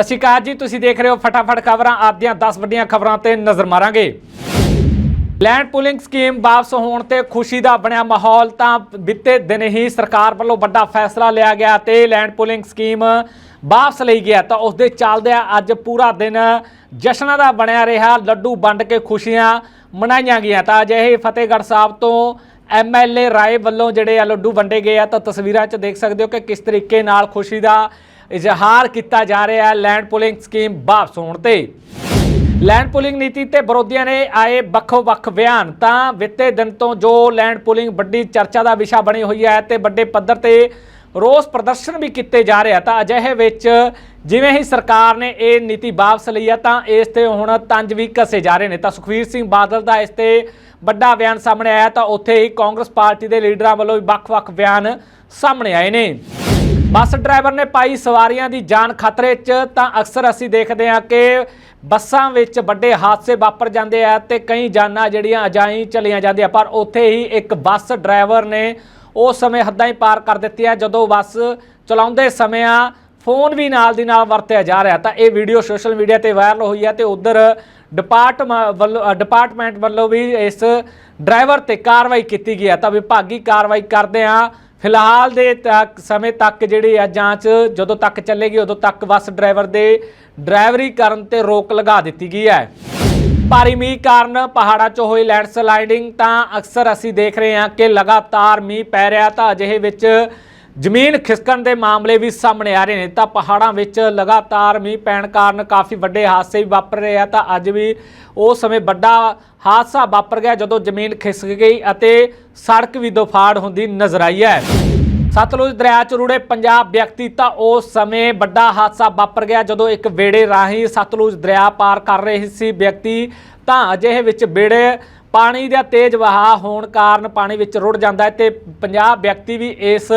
ਸਤਿ ਸ਼੍ਰੀ ਅਕਾਲ ਜੀ, ਤੁਸੀਂ ਦੇਖ ਰਹੇ ਹੋ ਫਟਾਫਟ ਖਬਰਾਂ। ਆਪਦੀਆਂ 10 ਵੱਡੀਆਂ ਖਬਰਾਂ ਤੇ ਨਜ਼ਰ ਮਾਰਾਂਗੇ। ਲੈਂਡ ਪੂਲਿੰਗ ਸਕੀਮ ਵਾਪਸ ਹੋਣ ਤੇ ਖੁਸ਼ੀ ਦਾ ਬਣਿਆ ਮਾਹੌਲ ਤਾਂ ਬੀਤੇ ਦਿਨ ਹੀ ਸਰਕਾਰ ਵੱਲੋਂ ਵੱਡਾ ਫੈਸਲਾ ਲਿਆ ਗਿਆ ਤੇ ਲੈਂਡ ਪੂਲਿੰਗ ਸਕੀਮ ਵਾਪਸ ਲਈ ਗਿਆ। ਤਾਂ ਉਸ ਦੇ ਚੱਲਦਿਆਂ ਅੱਜ ਪੂਰਾ ਦਿਨ ਜਸ਼ਨਾਂ ਦਾ ਬਣਿਆ ਰਿਹਾ। ਲੱਡੂ ਵੰਡ ਕੇ ਖੁਸ਼ੀਆਂ ਮਨਾਈਆਂ ਗਈਆਂ। ਤਾਂ ਅਜਿਹੇ ਫਤਿਹਗੜ੍ਹ ਸਾਹਿਬ ਤੋਂ ਐਮਐਲਏ ਰਾਏ ਵੱਲੋਂ ਜਿਹੜੇ ਆ ਲੱਡੂ ਵੰਡੇ ਗਏ ਆ, ਤਾਂ ਤਸਵੀਰਾਂ 'ਚ ਦੇਖ ਸਕਦੇ ਹੋ ਕਿ ਕਿਸ ਤਰੀਕੇ ਨਾਲ ਖੁਸ਼ੀ ਦਾ ਇਜ਼ਹਾਰ ਕੀਤਾ ਜਾ ਰਿਹਾ ਹੈ ਲੈਂਡ ਪੁਲਿੰਗ ਸਕੀਮ ਵਾਪਸ ਹੋਣ ਤੇ। ਲੈਂਡ ਪੁਲਿੰਗ ਨੀਤੀ ਤੇ ਵਿਰੋਧੀਆਂ ਨੇ ਆਏ ਵੱਖੋ-ਵੱਖ ਬਿਆਨ ਤਾਂ ਵਿੱਤੇ ਦਿਨ ਤੋਂ ਜੋ ਲੈਂਡ ਪੁਲਿੰਗ ਵੱਡੀ ਚਰਚਾ ਦਾ ਵਿਸ਼ਾ ਬਣੀ ਹੋਈ ਹੈ ਤੇ ਵੱਡੇ ਪੱਧਰ ਤੇ ਰੋਸ ਪ੍ਰਦਰਸ਼ਨ ਵੀ ਕੀਤੇ ਜਾ ਰਹੇ ਆ, ਤਾਂ ਅਜਿਹੇ ਵਿੱਚ ਜਿਵੇਂ ਹੀ ਸਰਕਾਰ ਨੇ ਇਹ ਨੀਤੀ ਵਾਪਸ ਲਈ ਆ, ਤਾਂ ਇਸ ਤੇ ਹੁਣ ਤੰਜ ਵੀ ਕੱਸੇ ਜਾ ਰਹੇ ਨੇ। ਤਾਂ ਸੁਖਵੀਰ ਸਿੰਘ ਬਾਦਲ ਦਾ ਇਸ ਤੇ ਵੱਡਾ ਬਿਆਨ ਸਾਹਮਣੇ ਆਇਆ, ਤਾਂ ਉੱਥੇ ਹੀ ਕਾਂਗਰਸ ਪਾਰਟੀ ਦੇ ਲੀਡਰਾਂ ਵੱਲੋਂ ਵੀ ਵੱਖ-ਵੱਖ ਬਿਆਨ ਸਾਹਮਣੇ ਆਏ ਨੇ। ਬੱਸ ਡਰਾਈਵਰ ਨੇ ਪਾਈ ਸਵਾਰੀਆਂ ਦੀ ਜਾਨ ਖਤਰੇ 'ਚ, ਤਾਂ ਅਕਸਰ ਅਸੀਂ ਦੇਖਦੇ ਹਾਂ ਕਿ ਬੱਸਾਂ ਵਿੱਚ ਵੱਡੇ ਹਾਦਸੇ ਵਾਪਰ ਜਾਂਦੇ ਆ ਤੇ ਕਈ ਜਾਨਾਂ ਜਿਹੜੀਆਂ ਅਜਾਈ ਚਲੀਆਂ ਜਾਂਦੀਆਂ, ਪਰ ਉੱਥੇ ਹੀ ਇੱਕ ਬੱਸ ਡਰਾਈਵਰ ਨੇ ਉਸ ਸਮੇਂ ਹੱਦਾਂ ਹੀ ਪਾਰ ਕਰ ਦਿੱਤੀਆਂ ਜਦੋਂ ਬੱਸ ਚਲਾਉਂਦੇ ਸਮਿਆਂ ਫੋਨ ਵੀ ਨਾਲ ਦੀ ਨਾਲ ਵਰਤਿਆ ਜਾ ਰਿਹਾ, ਤਾਂ ਇਹ ਵੀਡੀਓ ਸੋਸ਼ਲ ਮੀਡੀਆ ਤੇ ਵਾਇਰਲ ਹੋਈ ਹੈ ਤੇ ਉਧਰ ਡਿਪਾਰਟਮੈਂਟ ਵੱਲੋਂ ਡਿਪਾਰਟਮੈਂਟ ਵੱਲੋਂ ਵੀ ਇਸ ਡਰਾਈਵਰ ਤੇ ਕਾਰਵਾਈ ਕੀਤੀ ਗਈ ਹੈ ਤਾਂ ਵਿਭਾਗੀ ਕਾਰਵਾਈ ਕਰਦੇ ਆ ਫਿਲਹਾਲ ਦੇ ਤੱਕ, ਸਮੇਂ ਤੱਕ ਜਿਹੜੀ ਆ ਜਾਂਚ, ਜਦੋਂ ਤੱਕ ਚੱਲੇਗੀ, ਉਦੋਂ ਤੱਕ ਬੱਸ ਡਰਾਈਵਰ ਦੇ ਡਰਾਈਵਰੀ ਕਰਨ ਤੇ ਰੋਕ ਲਗਾ ਦਿੱਤੀ ਗਈ ਹੈ। ਭਾਰੀ ਮੀਂਹ ਕਾਰਨ ਪਹਾੜਾਂ 'ਚ ਹੋਈ ਲੈਂਡਸਲਾਈਡਿੰਗ ਤਾਂ ਅਕਸਰ ਅਸੀਂ ਦੇਖ ਰਹੇ ਹਾਂ ਕਿ ਲਗਾਤਾਰ ਮੀਂਹ ਪੈ ਰਿਹਾ ਤਾਂ ਅਜਿਹੇ ਵਿੱਚ ਜ਼ਮੀਨ ਖਿਸਕਣ ਦੇ ਮਾਮਲੇ ਵੀ ਸਾਹਮਣੇ ਆ ਰਹੇ ਨੇ। ਤਾਂ ਪਹਾੜਾਂ ਵਿੱਚ ਲਗਾਤਾਰ ਮੀਂਹ ਪੈਣ ਕਾਰਨ ਕਾਫੀ ਵੱਡੇ ਹਾਦਸੇ ਵੀ ਵਾਪਰ ਰਹੇ ਆ। ਤਾਂ ਅੱਜ ਵੀ ਉਹ ਸਮੇਂ ਵੱਡਾ ਹਾਦਸਾ ਵਾਪਰ ਗਿਆ ਜਦੋਂ ਜ਼ਮੀਨ ਖਿਸਕ ਗਈ ਅਤੇ ਸੜਕ ਵੀ ਦੋਫਾੜ ਹੁੰਦੀ ਨਜ਼ਰ ਆਈ ਹੈ। ਸਤਲੁਜ ਦਰਿਆ 'ਚ ਰੁੜੇ ਪੰਜਾਬ ਵਿਅਕਤੀ ਤਾਂ ਉਸ ਸਮੇਂ ਵੱਡਾ ਹਾਦਸਾ ਵਾਪਰ ਗਿਆ ਜਦੋਂ ਇੱਕ ਬੇੜੇ ਰਾਹੀਂ ਸਤਲੁਜ ਦਰਿਆ ਪਾਰ ਕਰ ਰਹੇ ਸੀ ਵਿਅਕਤੀ। ਤਾਂ ਅਜਿਹੇ ਵਿੱਚ ਬੇੜੇ ਪਾਣੀ ਦਾ ਤੇਜ਼ ਵਹਾਅ ਹੋਣ ਕਾਰਨ ਪਾਣੀ ਵਿੱਚ ਰੁੜ ਜਾਂਦਾ ਹੈ ਤੇ ਪੰਜਾਬ ਵਿਅਕਤੀ ਵੀ ਇਸ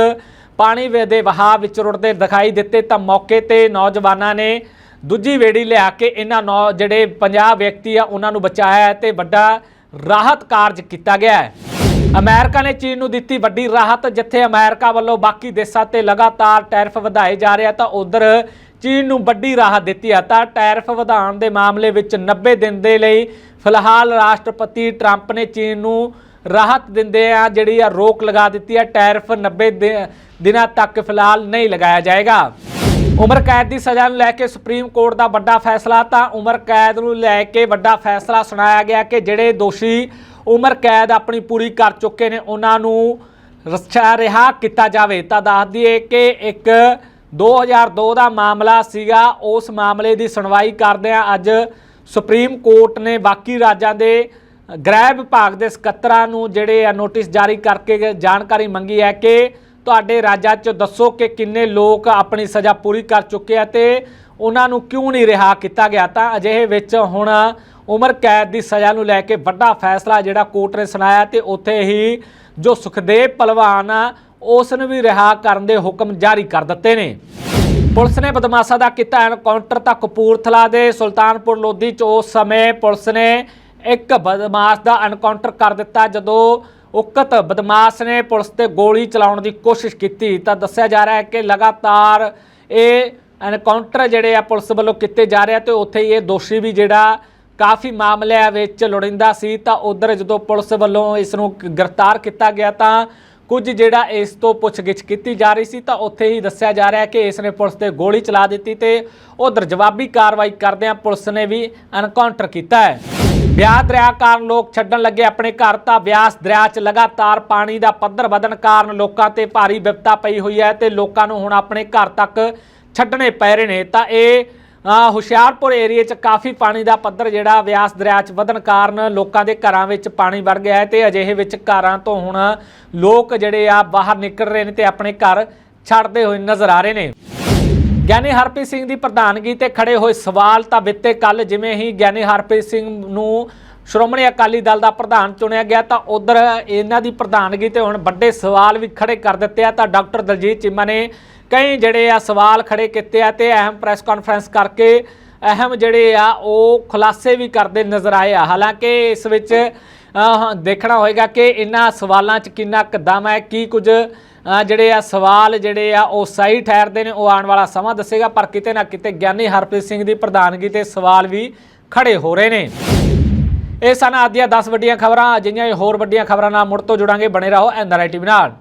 ਪਾਣੀ ਦੇ ਵਹਾਅ ਵਿੱਚ ਰੁੜਦੇ ਦਿਖਾਈ ਦਿੱਤੇ ਤਾਂ ਮੌਕੇ ਤੇ ਨੌਜਵਾਨਾਂ ਨੇ ਦੂਜੀ ਵੇੜੀ ਲਿਆ ਕੇ ਇਹਨਾਂ ਨੌ, ਜਿਹੜੇ ਪੰਜਾਬ ਵਿਅਕਤੀ ਆ, ਉਹਨਾਂ ਨੂੰ ਬਚਾਇਆ ਹੈ ਤੇ ਵੱਡਾ ਰਾਹਤ ਕਾਰਜ ਕੀਤਾ ਗਿਆ ਹੈ। ਅਮਰੀਕਾ ਨੇ ਚੀਨ ਨੂੰ ਦਿੱਤੀ ਵੱਡੀ ਰਾਹਤ, ਜਿੱਥੇ ਅਮਰੀਕਾ ਵੱਲੋਂ ਬਾਕੀ ਦੇਸ਼ਾਂ ਤੇ ਲਗਾਤਾਰ ਟੈਰਿਫ ਵਧਾਏ ਜਾ ਰਹੇ ਆ ਤਾਂ ਉਧਰ ਚੀਨ ਨੂੰ ਵੱਡੀ ਰਾਹਤ ਦਿੱਤੀ ਆ। ਤਾਂ ਟੈਰਿਫ ਵਧਾਉਣ ਦੇ ਮਾਮਲੇ ਵਿੱਚ 90 ਦਿਨ ਦੇ ਲਈ ਫਿਲਹਾਲ ਰਾਸ਼ਟਰਪਤੀ ਟਰੰਪ ਨੇ ਚੀਨ ਨੂੰ ਰਾਹਤ ਦਿੰਦੇ ਆ, ਜਿਹੜੀ ਆ ਰੋਕ ਲਗਾ ਦਿੱਤੀ ਆ। ਟੈਰਿਫ 90 ਦਿ- ਦਿਨਾਂ ਤੱਕ ਫਿਲਹਾਲ ਨਹੀਂ ਲਗਾਇਆ ਜਾਏਗਾ। ਉਮਰ ਕੈਦ ਦੀ ਸਜ਼ਾ ਨੂੰ ਲੈ ਕੇ ਸੁਪਰੀਮ ਕੋਰਟ ਦਾ ਵੱਡਾ ਫੈਸਲਾ, ਤਾਂ ਉਮਰ ਕੈਦ ਨੂੰ ਲੈ ਕੇ ਵੱਡਾ ਫੈਸਲਾ ਸੁਣਾਇਆ ਗਿਆ ਕਿ ਜਿਹੜੇ ਦੋਸ਼ੀ ਉਮਰ ਕੈਦ ਆਪਣੀ ਪੂਰੀ ਕਰ ਚੁੱਕੇ ਨੇ, ਉਹਨਾਂ ਨੂੰ ਰੱਛਾ ਰਿਹਾ ਕੀਤਾ ਜਾਵੇ। ਤਾਂ ਦੱਸ ਦਈਏ ਕਿ ਇੱਕ 2002 ਦਾ ਮਾਮਲਾ ਸੀਗਾ। ਉਸ ਮਾਮਲੇ ਦੀ ਸੁਣਵਾਈ ਕਰਦਿਆਂ ਅੱਜ ਸੁਪਰੀਮ ਕੋਰਟ ਨੇ ਬਾਕੀ ਰਾਜਾਂ ਦੇ ਗ੍ਰਹਿ ਵਿਭਾਗ ਦੇ ਸਕੱਤਰਾਂ ਨੂੰ ਜਿਹੜੇ ਆ ਨੋਟਿਸ ਜਾਰੀ ਕਰਕੇ ਜਾਣਕਾਰੀ ਮੰਗੀ ਹੈ ਕਿ ਤੁਹਾਡੇ ਰਾਜਾਂ 'ਚ ਦੱਸੋ ਕਿ ਕਿੰਨੇ ਲੋਕ ਆਪਣੀ ਸਜ਼ਾ ਪੂਰੀ ਕਰ ਚੁੱਕੇ ਆ ਤੇ ਉਹਨਾਂ ਨੂੰ ਕਿਉਂ ਨਹੀਂ ਰਿਹਾ ਕੀਤਾ ਗਿਆ? ਤਾਂ ਅਜਿਹੇ ਵਿੱਚ ਹੁਣ ਉਮਰ ਕੈਦ ਦੀ ਸਜ਼ਾ ਨੂੰ ਲੈ ਕੇ ਵੱਡਾ ਫੈਸਲਾ ਜਿਹੜਾ ਕੋਰਟ ਨੇ ਸੁਣਾਇਆ ਤੇ ਉੱਥੇ ਹੀ ਜੋ ਸੁਖਦੇਵ ਪਹਿਲਵਾਨ ਆ, ਉਸ ਨੂੰ ਵੀ ਰਿਹਾ ਕਰਨ ਦੇ ਹੁਕਮ ਜਾਰੀ ਕਰ ਦਿੱਤੇ ਨੇ। ਪੁਲਿਸ ਨੇ ਬਦਮਾਸ਼ਾਂ ਦਾ ਕੀਤਾ ਐਨਕਾਊਂਟਰ ਤਾਂ ਕਪੂਰਥਲਾ ਦੇ ਸੁਲਤਾਨਪੁਰ ਲੋਧੀ ਚ ਉਸ ਸਮੇਂ ਪੁਲਿਸ ਨੇ ਇੱਕ ਬਦਮਾਸ਼ ਦਾ ਐਨਕਾਊਂਟਰ ਕਰ ਦਿੱਤਾ ਜਦੋਂ ਉਕਤ ਬਦਮਾਸ਼ ਨੇ ਪੁਲਿਸ ਤੇ ਗੋਲੀ ਚਲਾਉਣ ਦੀ ਕੋਸ਼ਿਸ਼ ਕੀਤੀ ਤਾਂ ਦੱਸਿਆ ਜਾ ਰਿਹਾ ਹੈ ਕਿ ਲਗਾਤਾਰ ਇਹ ਐਨਕਾਊਂਟਰ ਜਿਹੜੇ ਆ ਪੁਲਿਸ ਵੱਲੋਂ ਕੀਤੇ ਜਾ ਰਹੇ ਆ ਤੇ ਉੱਥੇ ਹੀ ਇਹ ਦੋਸ਼ੀ ਵੀ ਜਿਹੜਾ ਕਾਫੀ ਮਾਮਲਿਆਂ ਵਿੱਚ ਲੋੜਿੰਦਾ ਸੀ ਤਾਂ ਉਧਰ ਜਦੋਂ ਪੁਲਿਸ ਵੱਲੋਂ ਇਸ ਨੂੰ ਗ੍ਰਿਫਤਾਰ ਕੀਤਾ ਗਿਆ ਤਾਂ ਕੁਝ ਜਿਹੜਾ ਇਸ ਤੋਂ ਪੁੱਛਗਿੱਛ ਕੀਤੀ ਜਾ ਰਹੀ ਸੀ ਤਾਂ ਉੱਥੇ ਹੀ ਦੱਸਿਆ ਜਾ ਰਿਹਾ ਕਿ ਇਸ ਨੇ ਪੁਲਿਸ ਤੇ ਗੋਲੀ ਚਲਾ ਦਿੱਤੀ ਤੇ ਉਧਰ ਜਵਾਬੀ ਕਾਰਵਾਈ ਕਰਦਿਆਂ ਪੁਲਿਸ ਨੇ ਵੀ ਐਨਕਾਊਂਟਰ ਕੀਤਾ ਹੈ। ਵਿਆਹ ਦਰਿਆ ਕਾਰਨ ਲੋਕ ਛੱਡਣ ਲੱਗੇ ਆਪਣੇ ਘਰ, ਤਾਂ ਵਿਆਸ ਦਰਿਆ 'ਚ ਲਗਾਤਾਰ ਪਾਣੀ ਦਾ ਪੱਧਰ ਵਧਣ ਕਾਰਨ ਲੋਕਾਂ ਤੇ ਭਾਰੀ ਵਿਪਤਾ ਪਈ ਹੋਈ ਹੈ ਤੇ ਲੋਕਾਂ ਨੂੰ ਹੁਣ ਆਪਣੇ ਘਰ ਤੱਕ ਛੱਡਣੇ ਪੈ ਰਹੇ ਨੇ। ਤਾਂ ਇਹ ਹੁਸ਼ਿਆਰਪੁਰ ਏਰੀਏ 'ਚ ਕਾਫੀ ਪਾਣੀ ਦਾ ਪੱਧਰ ਜਿਹੜਾ ਵਿਆਸ ਦਰਿਆ 'ਚ ਵਧਣ ਕਾਰਨ ਲੋਕਾਂ ਦੇ ਘਰਾਂ ਵਿੱਚ ਪਾਣੀ ਵੜ ਗਿਆ ਹੈ ਤੇ ਅਜਿਹੇ ਵਿੱਚ ਘਰਾਂ ਤੋਂ ਹੁਣ ਲੋਕ ਜਿਹੜੇ ਆ ਬਾਹਰ ਨਿਕਲ ਰਹੇ ਨੇ ਤੇ ਆਪਣੇ ਘਰ ਛੱਡਦੇ ਹੋਏ ਨਜ਼ਰ ਆ ਰਹੇ ਨੇ। ਗਿਆਨੀ ਹਰਪ੍ਰੀਤ ਸਿੰਘ ਦੀ ਪ੍ਰਧਾਨਗੀ ਤੇ ਖੜੇ ਹੋਏ ਸਵਾਲ ਤਾਂ ਬਿੱਤੇ ਕੱਲ ਜਿਵੇਂ ਹੀ ਗਿਆਨੀ ਹਰਪ੍ਰੀਤ ਸਿੰਘ ਨੂੰ ਸ਼੍ਰੋਮਣੀ ਅਕਾਲੀ ਦਲ ਦਾ ਪ੍ਰਧਾਨ ਚੁਣਿਆ ਗਿਆ, ਤਾਂ ਉਧਰ ਇਹਨਾਂ ਦੀ ਪ੍ਰਧਾਨਗੀ ਤੇ ਹੁਣ ਵੱਡੇ ਸਵਾਲ ਵੀ ਖੜੇ ਕਰ ਦਿੱਤੇ ਆ। ਤਾਂ ਡਾਕਟਰ ਦਲਜੀਤ ਚੀਮਾ ਨੇ ਕਈ ਜਿਹੜੇ ਆ ਸਵਾਲ ਖੜੇ ਕੀਤੇ ਆ ਤੇ ਅਹਿਮ ਪ੍ਰੈਸ ਕਾਨਫਰੰਸ ਕਰਕੇ ਅਹਿਮ ਜਿਹੜੇ ਆ ਉਹ ਖੁਲਾਸੇ ਵੀ ਕਰਦੇ ਨਜ਼ਰ ਆਏ ਆ। ਹਾਲਾਂਕਿ ਇਸ ਵਿੱਚ ਦੇਖਣਾ ਹੋਏਗਾ ਕਿ ਇਹਨਾਂ ਸਵਾਲਾਂ 'ਚ ਕਿੰਨਾ ਕੁ ਦਮ ਹੈ, ਕੀ ਕੁਝ ਜਿਹੜੇ ਆ ਸਵਾਲ ਜਿਹੜੇ ਆ ਉਹ ਸਹੀ ਠਹਿਰਦੇ ਨੇ, ਉਹ ਆਉਣ ਵਾਲਾ ਸਮਾਂ ਦੱਸੇਗਾ, ਪਰ ਕਿਤੇ ਨਾ ਕਿਤੇ ਗਿਆਨੀ ਹਰਪ੍ਰੀਤ ਸਿੰਘ ਦੀ ਪ੍ਰਧਾਨਗੀ ਤੇ ਸਵਾਲ ਵੀ ਖੜੇ ਹੋ ਰਹੇ ਨੇ। ਇਹ ਸਨ ਅੱਜ ਦੀਆਂ 10 ਵੱਡੀਆਂ ਖਬਰਾਂ, ਅਜਿਹੀਆਂ ਹੋਰ ਵੱਡੀਆਂ ਖਬਰਾਂ ਨਾਲ ਮੁੜ ਤੋਂ ਜੁੜਾਂਗੇ, ਬਣੇ ਰਹੋ ਐਨਆਰਆਈ ਟੀਵੀ ਨਾਲ।